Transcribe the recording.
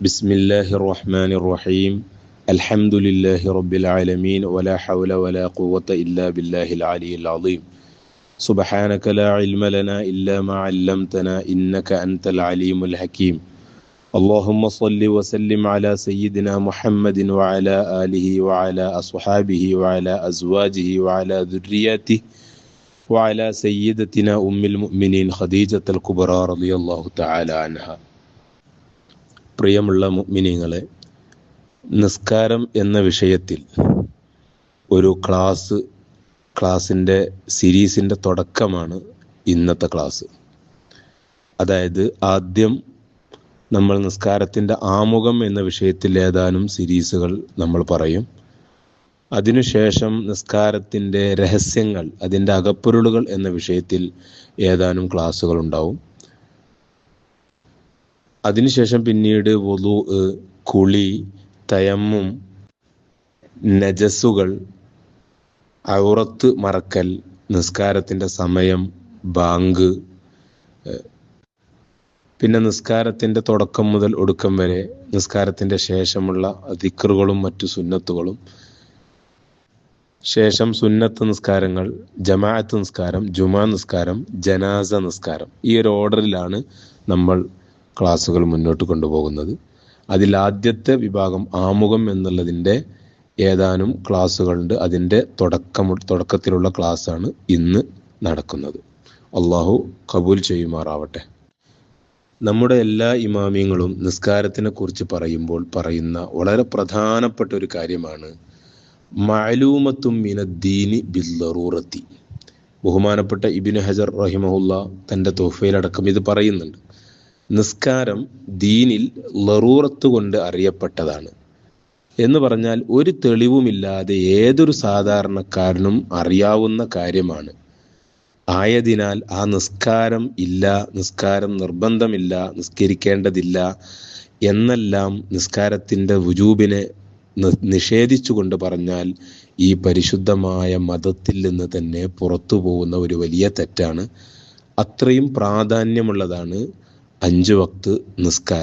بسم الله الرحمن الرحيم الحمد لله رب العالمين ولا حول ولا قوة إلا بالله العلي العظيم سبحانك لا علم لنا إلا ما علمتنا إنك أنت العليم الحكيم اللهم صل وسلم على سيدنا محمد وعلى آله وعلى أصحابه وعلى أزواجه وعلى ذرياته وعلى سيدتنا أم المؤمنين خديجة الكبرى رضي الله تعالى عنها പ്രിയമുള്ള മുഅ്മിനീങ്ങളെ നിസ്കാരം എന്ന വിഷയത്തിൽ ഒരു ക്ലാസ് ക്ലാസിന്റെ സീരീസിന്റെ തുടക്കമാണ് ഇന്നത്തെ ക്ലാസ്. അതായത് ആദ്യം നമ്മൾ നിസ്കാരത്തിന്റെ ആമുഖം എന്ന വിഷയത്തിൽ ഏതാനും സീരീസുകൾ നമ്മൾ പറയും. അതിനുശേഷം നിസ്കാരത്തിന്റെ രഹസ്യങ്ങൾ അതിന്റെ അകപ്പൊരുളുകൾ എന്ന വിഷയത്തിൽ ഏതാനും ക്ലാസ്സുകൾ ഉണ്ടാവും. അതിനുശേഷം പിന്നീട് വധു കുളി തയമ്മും നജസ്സുകൾ ഔറത്ത് മറക്കൽ നിസ്കാരത്തിന്റെ സമയം ബാങ്ക് പിന്നെ നിസ്കാരത്തിന്റെ തുടക്കം മുതൽ ഒടുക്കം വരെ നിസ്കാരത്തിന്റെ ശേഷമുള്ള ദിക്കറുകളും മറ്റു സുന്നത്തുകളും. ശേഷം സുന്നത്ത് നിസ്കാരങ്ങൾ ജമാഅത്ത് നിസ്കാരം ജുമാ നിസ്കാരം ജനാസ നിസ്കാരം. ഈ ഒരു ഓർഡറിലാണ് നമ്മൾ ക്ലാസ്സുകൾ മുന്നോട്ട് കൊണ്ടുപോകുന്നത്. അതിൽ ആദ്യത്തെ വിഭാഗം ആമുഖം എന്നുള്ളതിന്റെ ഏതാനും ക്ലാസ്സുകളുണ്ട്. അതിന്റെ തുടക്കം തുടക്കത്തിലുള്ള ക്ലാസ്സാണ് ഇന്ന് നടക്കുന്നത്. അള്ളാഹു കബൂൽ ചെയ്യുമാറാവട്ടെ. നമ്മുടെ എല്ലാ ഇമാമിയങ്ങളും നിസ്കാരത്തിനെ കുറിച്ച് പറയുമ്പോൾ പറയുന്ന വളരെ പ്രധാനപ്പെട്ട ഒരു കാര്യമാണ്. മഅലൂമത്തും മിനദ്ദീനി ബില്ലറൂറത്തി ബഹുമാനപ്പെട്ട ഇബിന് ഹജർ റഹിമഹുല്ല തന്റെ തോഫയിലടക്കം ഇത് പറയുന്നുണ്ട്. നിസ്കാരം ദീനിൽ ലറൂറത്ത് കൊണ്ട് അറിയപ്പെട്ടതാണ്. എന്ന് പറഞ്ഞാൽ ഒരു തെളിവുമില്ലാതെ ഏതൊരു സാധാരണക്കാരനും അറിയാവുന്ന കാര്യമാണ്. ആയതിനാൽ ആ നിസ്കാരം ഇല്ല നിസ്കാരം നിർബന്ധമില്ല നിസ്കരിക്കേണ്ടതില്ല എന്നെല്ലാം നിസ്കാരത്തിന്റെ വുജൂബിനെ നിഷേധിച്ചുകൊണ്ട് പറഞ്ഞാൽ ഈ പരിശുദ്ധമായ മതത്തിൽ നിന്ന് തന്നെ പുറത്തു പോകുന്ന ഒരു വലിയ തെറ്റാണ്. അത്രയും പ്രാധാന്യമുള്ളതാണ് അഞ്ചു വക്ത് നിസ്കാരം.